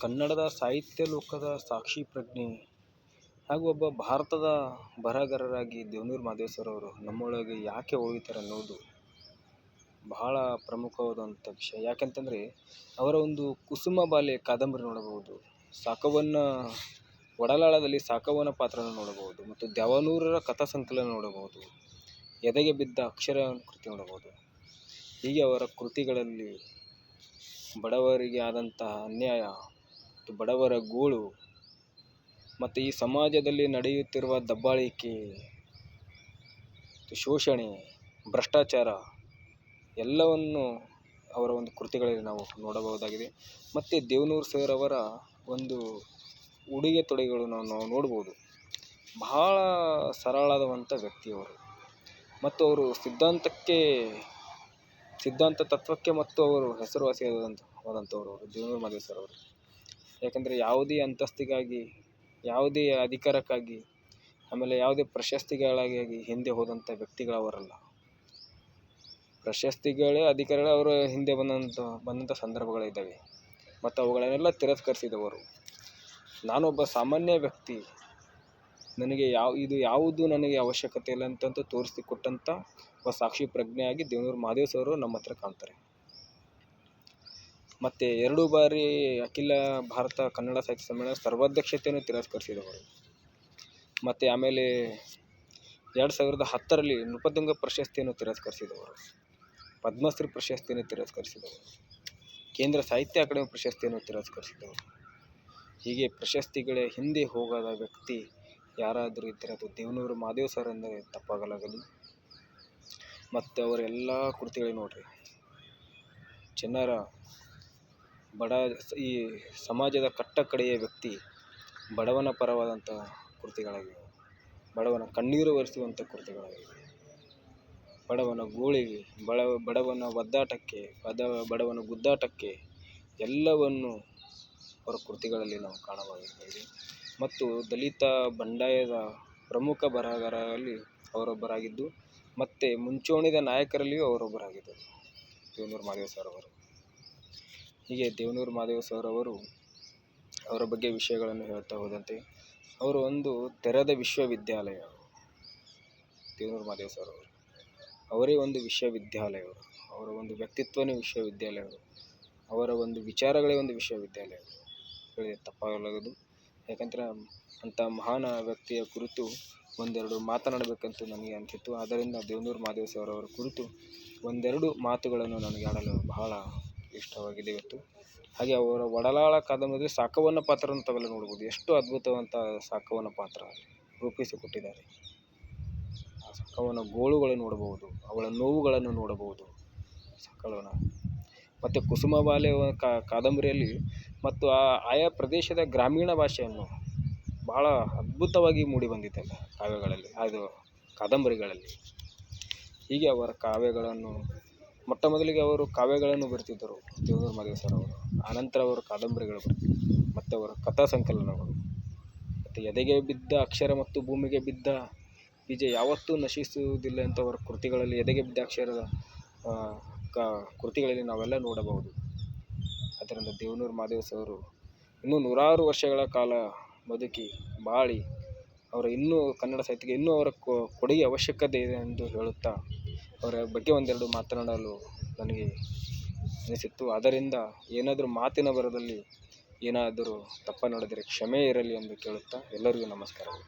ಕನ್ನಡದ ಸಾಹಿತ್ಯ ಲೋಕದ ಸಾಕ್ಷಿ ಪ್ರಜ್ಞೆ ಹಾಗೂ ಒಬ್ಬ ಭಾರತದ ಬರಹಗಾರರಾಗಿ ದೇವನೂರು ಮಹದೇಶ್ವರ ಅವರು ನಮ್ಮೊಳಗೆ ಯಾಕೆ ಉಳಿತಾರೆ ಅನ್ನೋದು ಬಹಳ ಪ್ರಮುಖವಾದಂಥ ವಿಷಯ. ಯಾಕಂತಂದರೆ ಅವರ ಒಂದು ಕುಸುಮ ಬಾಲೆ ಕಾದಂಬರಿ ನೋಡಬಹುದು, ಸಾಕವನ್ನ ಒಡಲಾಳದಲ್ಲಿ ಸಾಕವನ ಪಾತ್ರನ ನೋಡಬಹುದು ಮತ್ತು ದೇವನೂರರ ಕಥಾ ಸಂಕಲನ ನೋಡಬಹುದು, ಎದೆಗೆ ಬಿದ್ದ ಅಕ್ಷರ ಕೃತಿ ನೋಡಬಹುದು. ಹೀಗೆ ಅವರ ಕೃತಿಗಳಲ್ಲಿ ಬಡವರಿಗೆ ಆದಂತಹ ಅನ್ಯಾಯ ಮತ್ತು ಬಡವರ ಗೋಳು ಮತ್ತು ಈ ಸಮಾಜದಲ್ಲಿ ನಡೆಯುತ್ತಿರುವ ದಬ್ಬಾಳಿಕೆ ಶೋಷಣೆ, ಭ್ರಷ್ಟಾಚಾರ ಎಲ್ಲವನ್ನು ಅವರ ಒಂದು ಕೃತಿಗಳಲ್ಲಿ ನಾವು ನೋಡಬಹುದಾಗಿದೆ. ಮತ್ತು ದೇವನೂರು ಸರ್ ಅವರ ಒಂದು ಉಡುಗೆ ತೊಡುಗೆಗಳು ನಾವು ನೋಡ್ಬೋದು. ಬಹಳ ಸರಳಾದಂಥ ವ್ಯಕ್ತಿಯವರು ಮತ್ತು ಅವರು ಸಿದ್ಧಾಂತಕ್ಕೆ ಸಿದ್ಧಾಂತ ತತ್ವಕ್ಕೆ ಮತ್ತು ಅವರು ಹೆಸರುವಾಸಿಯಾದಂಥ ಹೋದಂಥವ್ರು ಅವರು ದೇವನೂರು ಮಾದೇವ ಸರ್ ಅವರು. ಯಾಕಂದರೆ ಯಾವುದೇ ಅಂತಸ್ತಿಗಾಗಿ, ಯಾವುದೇ ಅಧಿಕಾರಕ್ಕಾಗಿ, ಆಮೇಲೆ ಯಾವುದೇ ಪ್ರಶಸ್ತಿಗಳಾಗಿ ಹಿಂದೆ ಹೋದಂಥ ವ್ಯಕ್ತಿಗಳವರಲ್ಲ ಪ್ರಶಸ್ತಿಗಳೇ ಅಧಿಕಾರಿಗಳೇ ಅವರ ಹಿಂದೆ ಬಂದಂಥ ಬಂದಂಥ ಸಂದರ್ಭಗಳಿದ್ದಾವೆ. ಮತ್ತು ಅವುಗಳನ್ನೆಲ್ಲ ತಿರಸ್ಕರಿಸಿದವರು. ನಾನೊಬ್ಬ ಸಾಮಾನ್ಯ ವ್ಯಕ್ತಿ. ನನಗೆ ಯಾವ ಇದು ಯಾವುದು ನನಗೆ ಅವಶ್ಯಕತೆ ಇಲ್ಲ ಅಂತಂತ ತೋರಿಸಿಕೊಟ್ಟಂಥ ಒಬ್ಬ ಸಾಕ್ಷಿ ಪ್ರಜ್ಞೆಯಾಗಿ ದೇವನೂರು ಮಹಾದೇವ್ ಸರ್ ನಮ್ಮ ಹತ್ರ ಕಾಣ್ತಾರೆ. ಮತ್ತು ಎರಡು ಬಾರಿ ಅಖಿಲ ಭಾರತ ಕನ್ನಡ ಸಾಹಿತ್ಯ ಸಮ್ಮೇಳನ ಸರ್ವಾಧ್ಯಕ್ಷತೆಯನ್ನು ತಿರಸ್ಕರಿಸಿದವರು. ಮತ್ತು ಆಮೇಲೆ ಎರಡು ಸಾವಿರದ ಹತ್ತರಲ್ಲಿ ನೃಪತುಂಗ ಪ್ರಶಸ್ತಿಯನ್ನು ತಿರಸ್ಕರಿಸಿದವರು. ಪದ್ಮಶ್ರೀ ಪ್ರಶಸ್ತಿಯನ್ನು ತಿರಸ್ಕರಿಸಿದವರು. ಕೇಂದ್ರ ಸಾಹಿತ್ಯ ಅಕಾಡೆಮಿ ಪ್ರಶಸ್ತಿಯನ್ನು ತಿರಸ್ಕರಿಸಿದವರು. ಹೀಗೆ ಪ್ರಶಸ್ತಿಗಳೇ ಹಿಂದೆ ಹೋಗದ ವ್ಯಕ್ತಿ ಯಾರಾದರೂ ಇದ್ದರೆ ಅದು ದೇವನೂರು ಮಹಾದೇವ್ ಸರ್ ಎಂದರೆ ತಪ್ಪಾಗಲಾಗದು ಮತ್ತು ಅವರ ಎಲ್ಲ ಕೃತಿಗಳು ನೋಡಿರಿ. ಜನರ ಬಡ, ಈ ಸಮಾಜದ ಕಟ್ಟ ಕಡೆಯ ವ್ಯಕ್ತಿ, ಬಡವನ ಪರವಾದಂಥ ಕೃತಿಗಳಾಗಿವೆ ಬಡವನ ಕಣ್ಣೀರು ಒರೆಸುವಂಥ ಕೃತಿಗಳಾಗಿವೆ ಬಡವನ ಗೋಳಿಗೆ, ಬಡ, ಬಡವನ ಒದ್ದಾಟಕ್ಕೆ ಬದ ಬಡವನ ಗುದ್ದಾಟಕ್ಕೆ ಎಲ್ಲವನ್ನು ಅವರ ಕೃತಿಗಳಲ್ಲಿ ನಾವು ಕಾಣಬಹುದಾಗಿದೆ. ಮತ್ತು ದಲಿತ ಬಂಡಾಯದ ಪ್ರಮುಖ ಬರಹಗಾರರಲ್ಲಿ ಅವರೊಬ್ಬರಾಗಿದ್ದು ಮತ್ತು ಮುಂಚೂಣಿದ ನಾಯಕರಲ್ಲಿಯೂ ಅವರೊಬ್ಬರಾಗಿದ್ದರು. ದೇವನೂರು ಮಾದೇವ ಸರ್ ಅವರು ಹೀಗೆ ದೇವನೂರು ಮಾದೇವ ಸರ್ ಅವರು ಅವರ ಬಗ್ಗೆ ವಿಷಯಗಳನ್ನು ಹೇಳ್ತಾ ಹೋದಂತೆ, ಅವರು ಒಂದು ತೆರೆದ ವಿಶ್ವವಿದ್ಯಾಲಯ. ದೇವನೂರು ಮಾದೇವ ಸರ್ ಅವರು ಅವರೇ ಒಂದು ವಿಶ್ವವಿದ್ಯಾಲಯವರು ಅವರ ಒಂದು ವ್ಯಕ್ತಿತ್ವನೇ ವಿಶ್ವವಿದ್ಯಾಲಯವರು ಅವರ ಒಂದು ವಿಚಾರಗಳೇ ಒಂದು ವಿಶ್ವವಿದ್ಯಾಲಯ. ಹೇಳಿದ ತಪ್ಪಾಗಲಾಗದು. ಯಾಕಂದ್ರೆ ಅಂಥ ಮಹಾನ್ ವ್ಯಕ್ತಿಯ ಕುರಿತು ಒಂದೆರಡು ಮಾತನಾಡಬೇಕೆಂದು ನನಗೆ ಅನಿಸಿತ್ತು. ಆದ್ದರಿಂದ ದೇವನೂರು ಮಾದೇವ ಸರ್ ಅವರ ಕುರಿತು ಒಂದೆರಡು ಮಾತುಗಳನ್ನು ನನಗೆ ಆಡಲು ಬಹಳ ಇಷ್ಟವಾಗಿದೆ ಇವತ್ತು. ಹಾಗೆ ಅವರ ಒಡಲಾಳ ಕಾದಂಬರಿ ಸಾಕವನ್ನ ಪಾತ್ರವನ್ನು ತಾವೆಲ್ಲ ನೋಡ್ಬೋದು ಎಷ್ಟು ಅದ್ಭುತವಂತ ಸಾಕವನ ಪಾತ್ರ ರೂಪಿಸಿಕೊಟ್ಟಿದ್ದಾರೆ. ಆ ಸಾಕವನ ಗೋಳುಗಳನ್ನು ನೋಡಬಹುದು, ಅವಳ ನೋವುಗಳನ್ನು ನೋಡಬಹುದು. ಸಾಕವನ ಮತ್ತು ಕುಸುಮ ಬಾಲೆ ಕಾದಂಬರಿಯಲ್ಲಿ ಮತ್ತು ಆ ಆಯಾ ಪ್ರದೇಶದ ಗ್ರಾಮೀಣ ಭಾಷೆಯನ್ನು ಬಹಳ ಅದ್ಭುತವಾಗಿ ಮೂಡಿಬಂದಿದೆ ಕಾವ್ಯಗಳಲ್ಲಿ, ಅದು ಕಾದಂಬರಿಗಳಲ್ಲಿ. ಹೀಗೆ ಅವರ ಕಾವ್ಯಗಳನ್ನು, ಮೊಟ್ಟ ಮೊದಲಿಗೆ ಅವರು ಕಾವ್ಯಗಳನ್ನು ಬರೆದಿದ್ದರು, ದೇವನೂರು ಮಾದೇವ ಸರ್ ಅವರು ಆನಂತರ ಅವರು ಕಾದಂಬರಿಗಳು ಬರ್ತಿದ್ದರು ಮತ್ತು ಅವರ ಕಥಾ ಸಂಕಲನಗಳು. ಮತ್ತು ಎದೆಗೆ ಬಿದ್ದ ಅಕ್ಷರ ಮತ್ತು ಭೂಮಿಗೆ ಬಿದ್ದ ಬೀಜ ಯಾವತ್ತೂ ನಶಿಸುವುದಿಲ್ಲ ಅಂತ ಅವರ ಕೃತಿಗಳಲ್ಲಿ, ಎದೆಗೆ ಬಿದ್ದ ಅಕ್ಷರದ ಕ, ಕೃತಿಗಳಲ್ಲಿ ನಾವೆಲ್ಲ ನೋಡಬಹುದು. ಅದರಿಂದ ದೇವನೂರು ಮಾದೇವ ಅವರು ಇನ್ನೂ ನೂರಾರು ವರ್ಷಗಳ ಕಾಲ ಬದುಕಿ, ಬಾಳಿ, ಅವರ ಇನ್ನೂ ಕನ್ನಡ ಸಾಹಿತ್ಯಕ್ಕೆ ಇನ್ನೂ ಅವರ ಕೊಡುಗೆ ಅವಶ್ಯಕತೆ ಇದೆ ಎಂದು ಹೇಳುತ್ತಾ, ಅವರ ಬಗ್ಗೆ ಒಂದೆರಡು ಮಾತನಾಡಲು ನನಗೆ ಅನಿಸಿತ್ತು ಆದ್ದರಿಂದ ಏನಾದರೂ ಮಾತಿನ ಬರದಲ್ಲಿ ಏನಾದರೂ ತಪ್ಪು ನಡೆದರೆ ಕ್ಷಮೆ ಇರಲಿ ಎಂದು ಕೇಳುತ್ತಾ ಎಲ್ಲರಿಗೂ ನಮಸ್ಕಾರಗಳು